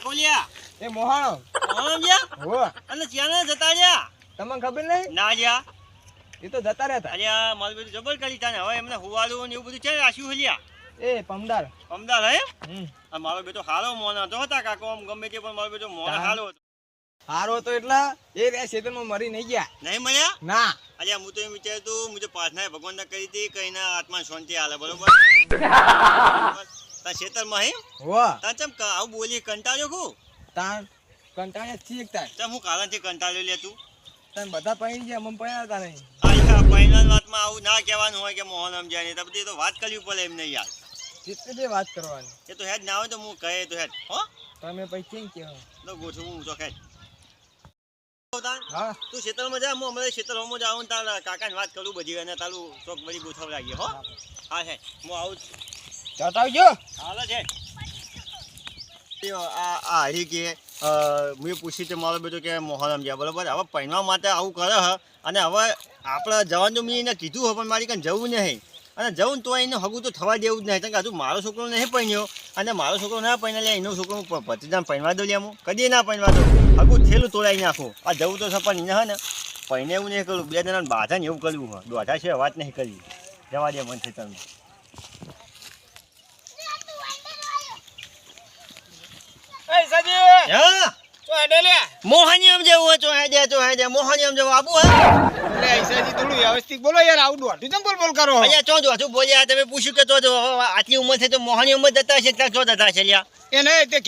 કાકોલિયા એ મોહાણો. મોહાણો ગયા હો. અને ક્યાં જતા રહ્યા? તમને ખબર નહીં? ના ગયા એ તો જતા રહેતા. અરે મારું બધું જબર કરી તાને. હવે એમને હુવાડું ને એવું બધું છે રાખ્યું હલ્યા એ પમદાર. પમદાર હે? હમ. આ મારો બેટો હારો મોન હતો હતા કાકો. આમ ગમે તે પણ મારો બેટો મોન. હારો હતો. હારો તો એટલા એ રે ખેતરમાં મરી નહીં ગયા. નહીં મળ્યા? ના. અરે હું તો એમ વિચારતું મુજે પ્રાર્થના ભગવાનને કરી હતી કઈ ના આત્મા શાંતિ હાલે બરોબર? તા ખેતરમાં હે? હો તા ચમ આવું બોલી કંટાળ્યો કુ તા કંટાળે ઠીક તા ચમ હું કારણથી કંટાળ્યો લે તું? તન બધા પૈણ જે અમમ પૈણા તા નહીં. આ વાતમાં આવું ના કહેવાનું હોય કે મોહન સમજાય નહીં તો બધી તો વાત કરવી પડે એમ નહીં યાર. કેટલી તે વાત કરવાની. એ તો હેડ ના હોય તો હું કહે તો હેડ હો? તમે પછી કેમ કેવો તો ગોઠવું હું તો હેડ. હા. તું શેતળમાં જા હું હમણાં શેતળમાં જાઉં તારા કાકાને વાત કરું બધી અને તારું ચોક બધી ગોઠવ લાગીએ હો. હા હે હું આવું. ચટાવજો હાલો છે. આ આ હરી કે મેં પૂછી તો મારો બેટો કે મોહરમ જ્યાં બરાબર? હવે પહેરવા માટે આવું કરે હ. અને હવે આપણે જવાનું તો મેં એને કીધું હોય પણ મારી કંઈ જવું નહીં. અને જવું તો એને હગું તો થવા દેવું જ નહીં. કારણ કે હજુ મારો છોકરો નહીં પહેર્યો અને મારો છોકરો ના પહેરે લે એનો છોકરો હું ભત્રીજાને પહેરવા દો લે હું. કદી ના પહેરવા દો હગું થેલું તોડાવી નાખું. આ જવું તો સપન પણ એને હે ને પહેને એવું નહીં કરું બે જણાને બાધા ને એવું કરવું હા. દોઢા છે વાત નહીં કરવી જવા દે મન છે એ સજી હા જેવું હતો હે દે તો. હે દે મોહની આમ જેવું આબુ હે એટલે ઈસાજી વ્યવસ્થિત બોલો યાર આવું દોઢું બોલ બોલ કરો અહીંયા ચો જો તું બોલ્યા તમે પૂછ્યું કે તો જો આટલી ઉંમર થઈ તો મોહની જતા હશે ત્યાં ચો જતા છે લ્યા એ નહીં તે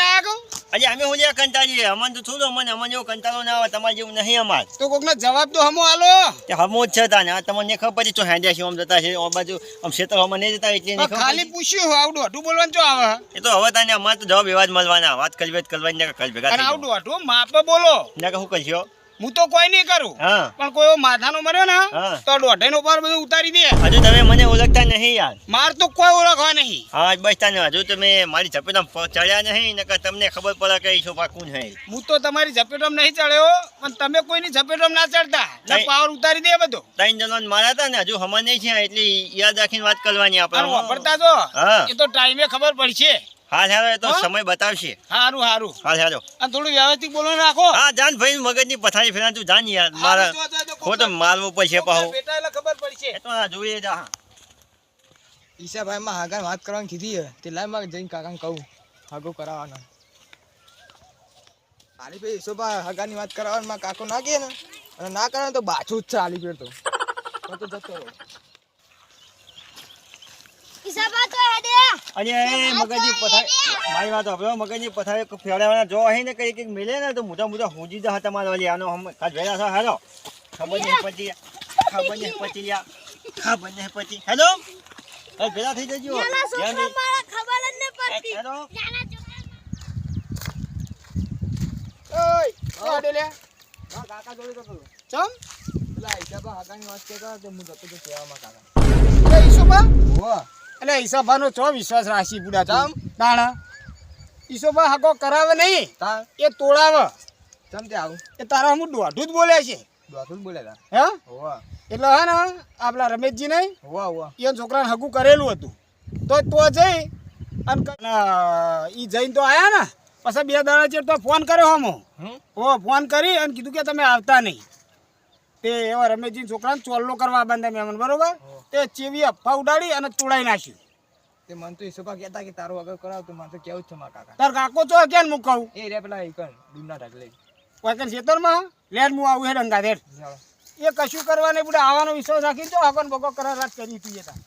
આયા કહું અરે અમે હું લ્યા કંટાળીએ? અમને તો થોડું અમને અમને એવો કંટાળો ના આવે તમારે જેવું નહીં અમાર. તો કોકનો જવાબ તો હમો આલો તે હમો જ છે તાને તમને ખબર છે તો હેડ્યા છે આમ જતા છે આ બાજુ આમ ક્ષેત્રમાં નહીં જતા એટલે ખાલી. પૂછ્યું આવડું દોઢું બોલવાનું જો આવે? એ તો હવે તાને અમારે તો જવાબ એવા જ મળવાના વાત કરવી કરવાની ને કલ ભેગા આવડું આવું માપે બોલો. ને કે શું કરશો? હું તો કોઈ નહીં કરું. પણ કોઈ માથાનો મર્યો ને તો દોઢે નો પર બધું ઉતારી દે. હજુ તમે મને ઓળખતા નહીં યાર. માર તો કોઈ ઓળખવા નહીં. હા બસ તને હજુ તમે મારી ઝપેટામાં ચડ્યા નહીં ને તમને ખબર પડે કે છો પાકું નહીં હું તો તમારી ઝપેટોમ નહીં ચડ્યો પણ તમે કોઈની ઝપેટોમ ના ચડતા. પાવર ઉતારી દે બધો. ત્રણ જણાને મારા હતા ને હજુ હમણાં નહીં છે એટલે યાદ રાખીને વાત કરવાની આપણે વાપરતા તો એ તો ટાઈમે ખબર પડશે. હાલ હાલો તો સમય બતાવશે. સારું સારું હા હાલો. અને થોડું વ્યવસ્થિત બોલો રાખો. હા જાન ભાઈ મગજની પથારી ફેરા તું જાન યાર મારા ખોટો મારવો પડશે પાહો. બેટા એટલે ખબર પડશે. તો આ જોઈએ જા ઈશાભાઈ માં હાગા વાત કરવાની કીધી હે તે લાઈ માં જઈને કાકાને કહું હાગો કરાવવાનો. આલી ભાઈ ઈશોભા હાગાની વાત કરાવવાનું માં કાકો ના કહે ને અને ના કરે તો બાછું જ છે આલી પેર તો તો જતો રહો. તો એ મગજની પથારી મારી વાત સાંભળો મગજની પથારી ફેરવાના જો અહીં ને કઈ કંઈક મિલે ને તો મોટા મોટા હુંજી જા તમારા વાલી આનો હમ કાલ ભેગા છો હેલો. ખબર નહીં પતી ખબર નહીં પતી લ્યા. ખબર નહીં પતી હેલો? એ ભેગા થઈ જજો. ખબર જ નહીં પડતી. હેલો. ઓય આડે લે કાકા જોડે તો ચમ? પેલા ઈશાબા હાકાની વાત કરતા હતા, હું જતો હતો સેવામાં કાકા. એટલે ઈશાભાનો ચો વિશ્વાસ રાશી પૂરા ચમ? તાણા? ઈશોભા હાકો કરાવે નહીં. એ તોડાવે ચમ તે આવું? એ તારા હું દોઢું જ બોલે છે. દોઢું જ બોલ્યા તા. હે? હોવે. એટલે હે ને આપણા રમેશજી નહીં? હોવે, હોવે. એ છોકરાને હગું કરેલું હતું. તો તો જઈ અને ઈ જઈને તો આયા ને. પછી બે દાડા છે તો ફોન કર્યો હમો? ઓ ફોન કરી અને કીધું કે તમે આવતા નહીં. તે એવા રમેશજી છોકરાને ચોલ્લો કરવા બંધા મહેમાન બરોબર? તે ચીવીએ ફાઉડાડી ઉડાડી અને તોડાઈ નાખ્યું તે મન તો ઈશોભા કહેતા કે તારો વગર કરાવ તો મને તો કેવું છે મારા કાકા. તાર કાકો ચો કેમ મુકાવું? એ રે પેલા ઈકણ ડૂબના ઢગલે વાકન ખેતરમાં લેર હું આવું હેડ અંગા દેર એ કશું કરવા નહીં bude આવવાનો વિશ્વાસ રાખી જો આગળ બગો કરા રાત કરી હતી તાર.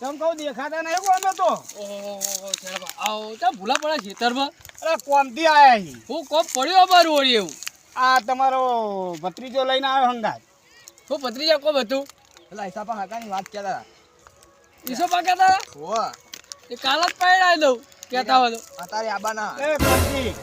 તમ કહું દેખાતા નહીં કોઈ અમે તો? આવો તો ભૂલા પડ્યા ખેતરમાં? અરે કોમથી આયા હું? કોમ પડ્યો અમારું ઓળી એવું. આ તમારો ભત્રીજો લઈને આવ્યો હંગાત. હું ભત્રીજા કોમ હતું? પેલા ઈશાબા હાકાની વાત કહેતા હતા. ઈસો પા કહેતા હતા? એ કાલ જ પાડ્યા દઉં કહેતા હતો તો. અત્યારે આબાના એ ભત્રી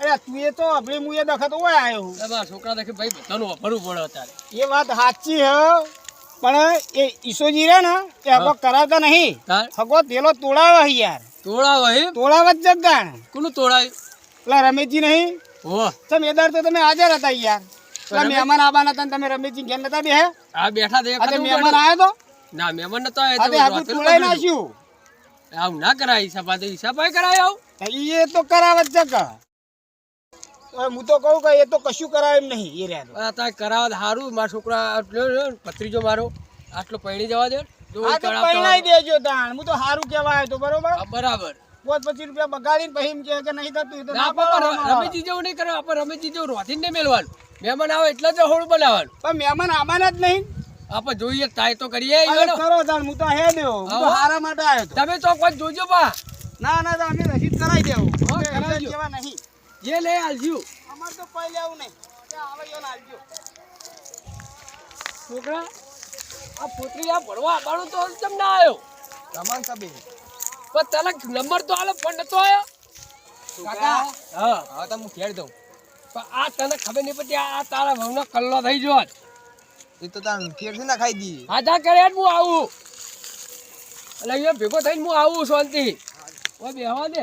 અરે તું એ તો આપણે હું એ દખત હોય આવ્યો હું. એ મારા છોકરા દેખે ભાઈ બધાનું વાપરવું પડે અત્યારે. એ વાત સાચી હે પણ એ ઈસોજી રે ને એ હગો કરાવતા નહીં. હકો તેલો તોડાવે યાર. તોડાવો તોડાવે જ જગાણ કોનું તોડાયું પેલા રમેશજી નહીં? હો તમે તો તમે હાજર હતા યાર પેલા મહેમાન આવવાના હતા તમે રમેશજી ઘેર નતા બે આ બેઠા દે આજે મહેમાન આવ્યો તો? ના મહેમાન નતો આવ્યો આ તો તે હાકુ રોતેલું તોડાઈ નાખ્યું. આવું ના કરાય હિસાબ તો હિસાબ કરાય આવું. એ તો કરાવે જ છે કે હવે હું તો કહું કે એ તો કશું કરાય એમ નહીં એ રહ્યા હારું મારા છોકરા ભત્રીજો મારો આટલો પૈણી જવા દે તો કરાવતા પૈણાઈ દેજો તાણ. હું તો સારું કહેવાય તો બરોબર? બરાબર. પોત પચીસ રૂપિયા બગાડીને પછી કે નહીં થતું તો રમેશજી જેવું નહીં કરો આપણે રમેશજી જેવું રોથી ને મેળવાનું. મહેમાન આવે એટલે જ રહોડું બનાવવાનું. પણ મહેમાન આવાના જ નહીં. આપણે જોઈએ તાય તો કરીએ. કરો તાણ હું તો હે દેવો હું તો હારા માટે આવ્યો તમે તો કોઈ જોજો પા ના ના તો અમે રસીદ કરાવી દેવું. કેવા નહીં. જે લે આલજો. અમાર તો લેવું નહીં. આવે છોકરા આ પોતરી આ ભણવા આવવાનો તો કેમ ના આવ્યો? રમણ કબે પણ તને નંબર તો આલો ફોન નતો આવ્યો કાકા? હા. હવે તો હું ખેડ દઉં. પણ આ તને ખબર નહીં પડતી આ તારા ભાવનો કલ્લો થઈ જો એ તો તાર ફેરથી ના ખાઈ દી. આધા કરે હું આવું. એટલે અહીંયા ભેગો થઈને હું આવું શાંતિ. ઓય બેહવા દે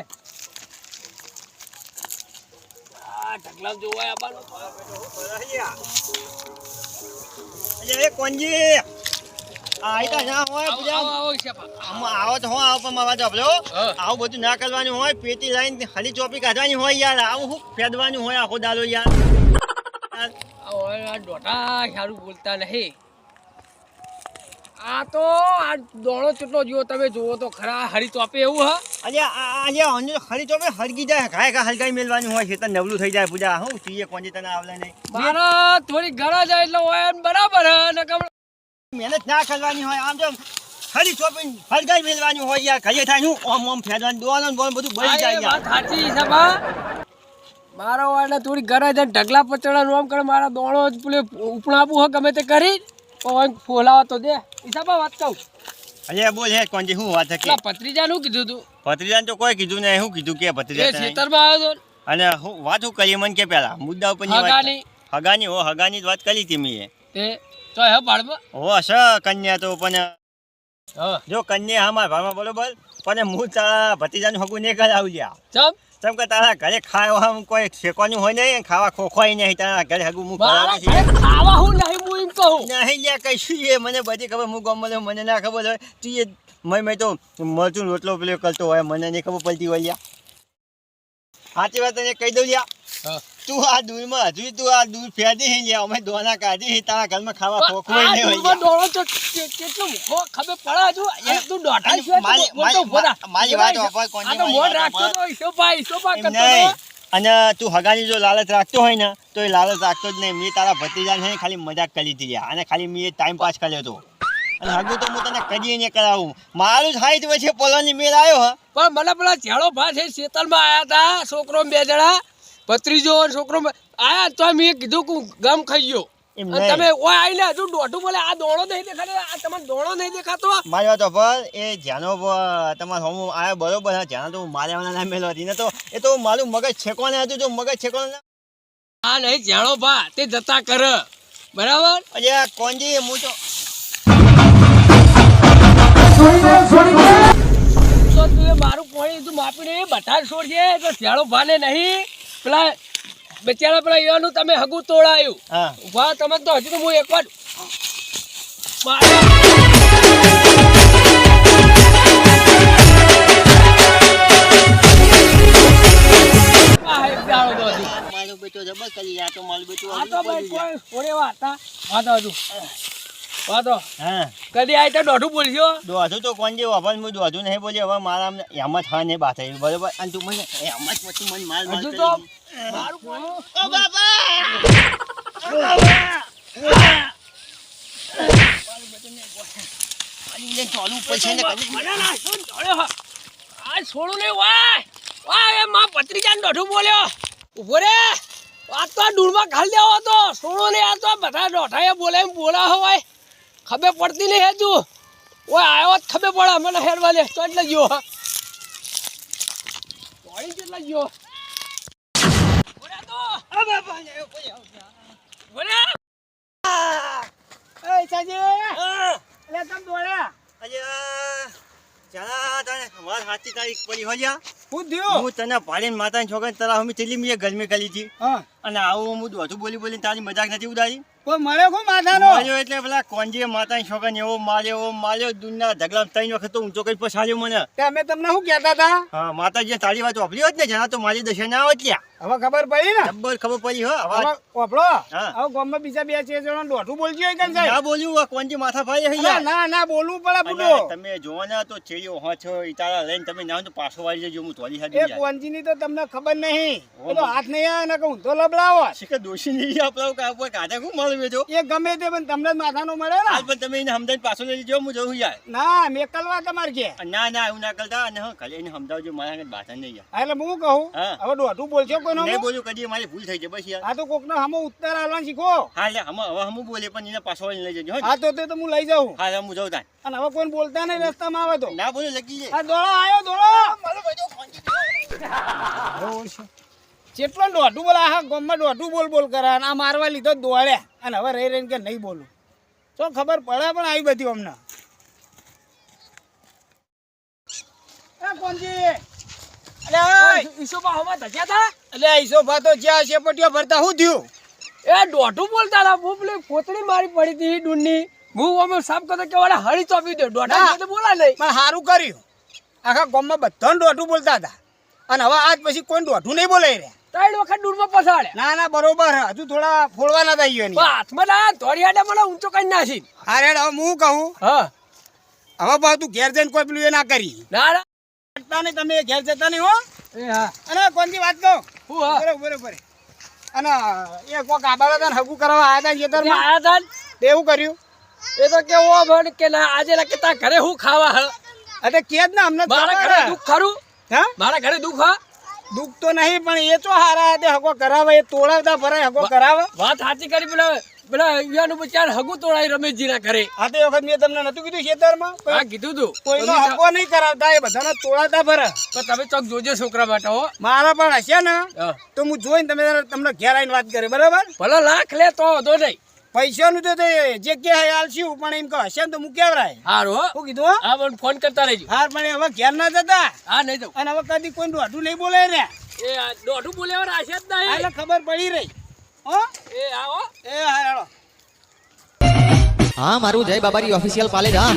આ ઢગલા જોવાય આબાનો. અલ્યા એ કોણજી આ આયતા ના હોય પૂજા. આવો આવો શેપા. આમાં આવો તો હું આવો પણ મારા જોબલો આવું બધું ના કરવાનું હોય પેટી લાઈન ચોપી કાઢવાની હોય યાર. આવું શું ફેદવાનું હોય આખો દાડો યાર. યાર, આ ડોટા સારું બોલતા નહીં. આ તો આ દોણો ચૂંટો જુઓ તમે જુઓ તો ખરા હરી તોપે એવું હા? અલ્યા આજે હલી ચોપે હરગી જાય ઘાય ઘા હલગાઈ મેલવાનું હોય છે નવલું થઈ જાય પૂજા. હું સીએ કોણજી તને આવલે નહીં. મારા થોડી ઘણા જાય એટલે હોય બરાબર મહેનત ના કરવાની હોય આમ તો હરી ચોપી ફરગાઈ મેળવાની હોય યાર ઘરે થાય હું ઓમ ઓમ ફેદવાનું દોવાનું બોલ બધું બળી જાય યાર. વાત સાચી સભા મારો એટલે થોડી ઘરે જઈને ઢગલા પચડા નું આમ કરે મારા દોણો જ પેલે ઉપણા આપું હોય ગમે તે કરી પવન ફોલાવા તો દે. ઈસાબા વાત કહું અરે બોલ હે કોણજી શું વાત કે? ભત્રીજાનું કીધું તું? ભત્રીજાને તો કોઈ કીધું નહીં શું કીધું કે ભત્રીજા? ખેતરમાં આવ્યો તો. અને હું વાત હું કરીએ મને કે પેલા? મુદ્દા ઉપર હગાની. હગાની હો હગાની જ વાત કરી હતી મેં. તે તો હે પાડમાં હો હશે કન્યા તો પણ જો કન્યા હા મારા ભાવમાં બરોબર પણ હું તારા ભતીજાનું હગું નહીં કરાવું લ્યા. ચમ? ચમ કે તારા ઘરે ખાવા કોઈ શેકવાનું હોય નહીં ખાવા ખોખવાય નહીં તારા ઘરે હગું હું ખાવા હું નહીં હું એમ કહું. નહીં લ્યા કઈશું એ મને બધી ખબર હું ગમે મને ના ખબર હોય. તું એ મેં મેં તો મરચું રોટલો પેલો કરતો હોય મને નહીં ખબર પડતી હોય લ્યા. સાચી વાત તને કહી દઉં લ્યા. તું આ દૂધમાં હજુ તું આ દૂર ફેદી હે લ્યા અમે દોના કાઢી હે તારા ઘરમાં ખાવા ખોખવાય નહીં હોય લ્યા. દોણો તો કેટલો મૂકો ખબર પડા જો એ તું ડોટા છે મારી-. મારી વાત. હોભળ, કોની આ તો મોડ રાખતો તો ઈસોપા ઈસોપા કરતો. અને તું હગાની જો લાલચ રાખતો હોય ને તો એ લાલચ રાખતો જ નહીં મેં તારા ભત્રીજાને છે ને ખાલી મજાક કરી દીધી અને ખાલી મેં ટાઈમ પાસ કર્યો હતો અને હજુ તો હું તને કદી નહીં કરાવું મારું હાઈટ વચ્ચે પોલાની મેળ આવ્યો પણ મને પેલા ચેડો ભા છે શેતલમાં આયા હતા છોકરો બે જણા ભત્રીજો છોકરો આયા તો મેં કીધું કે ગમ ખાઈ ગયો. તમે ઓય આઈને હજુ દોઢું બોલે આ દોણો નહીં દેખાતો આ તમારો દોણો નહીં દેખાતો. મારી વાત પર એ જ્યાંનો બ- હોમ આવ્યો બરોબર છે જ્યાં તો હું માર્યાવાના ના મેલો હતી. ને તો એ તો મારું મગજ છેકવાને હતું જો મગજ છેકવાને ના- નહીં ઝાડો ભા તે જતા કર. બરાબર? અલ્યા કોણજી હું તો મારું પાણી તું માપીને બટાર છોડજે તો ઝાડો ભાને નહીં. પેલા બચારા પેલા એવાનું તમે હગું તોડાયું. હા. ઊભા તમે તો હજુ તો હું એકવાર મારા બેટો જબર કરી આ તો મારો બેટો આ તો ભાઈ કોઈ ઓરે વાતા હા વાતો હજુ. વાતો હા. કદી આય તો દોઢું બોલજો દોધું તો કોણ જેવો? વાપર હું નહીં બોલી હવે મારા એમ જ હા નહીં આવી બરોબર? અને તું મને એમ જ પછી મને હજુ મારું ઓ ને ના છોડું નહીં વાય! વાયમાં પત્રિકાને દોઢું બોલ્યો. ઊભો રે. આ તો ડૂળમાં ઘાલ દેવો હતો. છોડું નહીં આ તો બધા દોઢાએ બોલે બોલા હોય ખબર પડતી નહીં હેજુ. ઓય આવ્યો જ ખબર પડે. મને હેરવા લે તો એટલે ગયો. દોડી કેટલા ગયો. સાચી તારીખ પડી હોય હું થયું. હું તને પાડીને તરા અમે ચેલી મેં ગરમી કરી હતી અને આવું હું દોઢું બોલી બોલીને તારી મજાક નથી ઉડાડી. કોઈ મળે કો માથાનો એટલે પેલા કોંજીએ માતાની છોકરાને એવો માર્યો માર્યો દુનિયા ઢગલા ત્રણ વખત તો ઊંચો કઈ પછાડ્યો મને. અમે તમને શું કહેતા હતા? હા તારી વાત વાપરી હોત ને જણા તો મારી દશા ના લ્યા. હવે ખબર પડી ને? ખબર ખબર પડી હો હવે ઓપડો હવે ગામમાં બીજા બે છે જણા દોઢું બોલજો કેમ સાહેબ? ના બોલ્યું કોંજી માથા ફાઈ ના ના બોલવું પડે અને તમે જોવા ના તો છે હો છો લઈને તમે ના તો પાછો વાળી જજો હું તો તમને ખબર નહીં. હાથ નહીં આવે ને કે ઊંધો લબડાવો શીખર દોષી નહીં કાપો કાઢે હું મારું બેજો એ ગમે તે પણ તમને માથાનો મળે ને. પણ તમે એને સમજાવીને પાછો લઈ જજો હું જવું યાર. ના મેકલવા તમારે કે ના ના એવું ના કરતા. અને હા ખાલી એને સમજાવજો મારા આગળ બાધા નહીં યાર એટલે હું કહું હવે દોઢું બોલશો કોઈનો નહીં કદી મારી ભૂલ થઈ જાય બસ યાર. આ તો કોકનો હમો ઉત્તર આલવાનું શીખો. હા હમ હવે હમ બોલે પણ એને પાછો લઈ જજો હો. હા તો તે તો હું લઈ જાઉં. હા હું જઉં તાન. અને હવે કોઈ બોલતા નહીં રસ્તામાં આવે તો. ના બોલે લગી જાય આ દોડો આવ્યો દોડો. જેટલો દોઢું બોલા આખા ગામમાં દોઢું બોલ બોલ કરે અને આ મારવા લીધો દોડ્યા અને હવે રહી રહીને કે નહીં બોલું. તો ખબર પડે પણ આવી બધી અમને. અલે ઈસોબા હવા ધજ્યા હતા? અલે ઈસો તો જ્યાં છે ભરતા શું થયું? એ દોઢું બોલતા હતા હું પેલી કોતરી મારી પડી હતી ડૂનની હું અમે સાફ કરતો કે વાળા હળી ચોપી દે. દોઢા. બોલા નહીં. પણ સારું કર્યું. આખા ગામમાં બધા દોઢું બોલતા હતા. અને હવે આજ પછી કોઈ દોઢું નહીં બોલે રહ્યા ત્રણ વખત દૂરમાં પસાડ્યા. ના ના બરોબર હે. હજુ થોડા ફોડવાના થઈ ગયો હાથમાં ના આડે મને ઊંચો કરી નાખી. હા હવે હું કહું? હા. હવે ભાવ તું ઘેર જઈને કોઈ પેલું એ ના કરી. ના ના. તમે ઘેર જતા નહીં હો. હા. અને કોનથી વાત કહું? હું હા. બરોબર બરોબર. અને એ કોક આબાલા હતા ને હગું કરવા આવ્યા હતા તે ખેતરમાં? આયા તા એવું કર્યું? એ તો કેવો ભણ કે ના આજે કેતા તારા ઘરે હું ખાવા હ. અરે કે જ ને અમને મારા ઘરે દુઃખ ખરું? હા? મારા ઘરે દુઃખ હા? દુઃખ તો નહીં પણ એ ચો હારા તે હગો કરાવે એ તોડાવતા ભરાય હગો કરાવે. વાત સાચી કરી પેલા પેલા યુવાનું બચાર હગું તોડાય રમેશજી ના ઘરે. આ તે વખત મેં તમને નતું કીધું ખેતરમાં? હા કીધું તું. કોઈનો હગો નહીં કરાવતા એ બધાને તોડાતા ભરે તો તમે ચોક જોજો છોકરા માટે હો. મારા પણ હશે ને. તો હું જોઈને તમે તમને ઘેર આવીને વાત કરે બરાબર? ભલે લાખ લે તો વાંધો નહીં. પૈસાનું તો તે જે કે હાલ આલશું પણ એમ કહશે હશે ને તો મૂકી આવરાય હારો હો. શું કીધું હો? હા પણ ફોન કરતા રહેજો. હાર પણ હવે ઘેર ના જતા. હા નહીં તો અને હવે કદી કોઈ દોઢું નહીં બોલે રે. એ દોઢું બોલ્યા આશે જ નહીં એટલે ખબર પડી રહી. હો. એ આવો એ હા હા મારું જય બાબારી ઓફિશિયલ પાલે હા.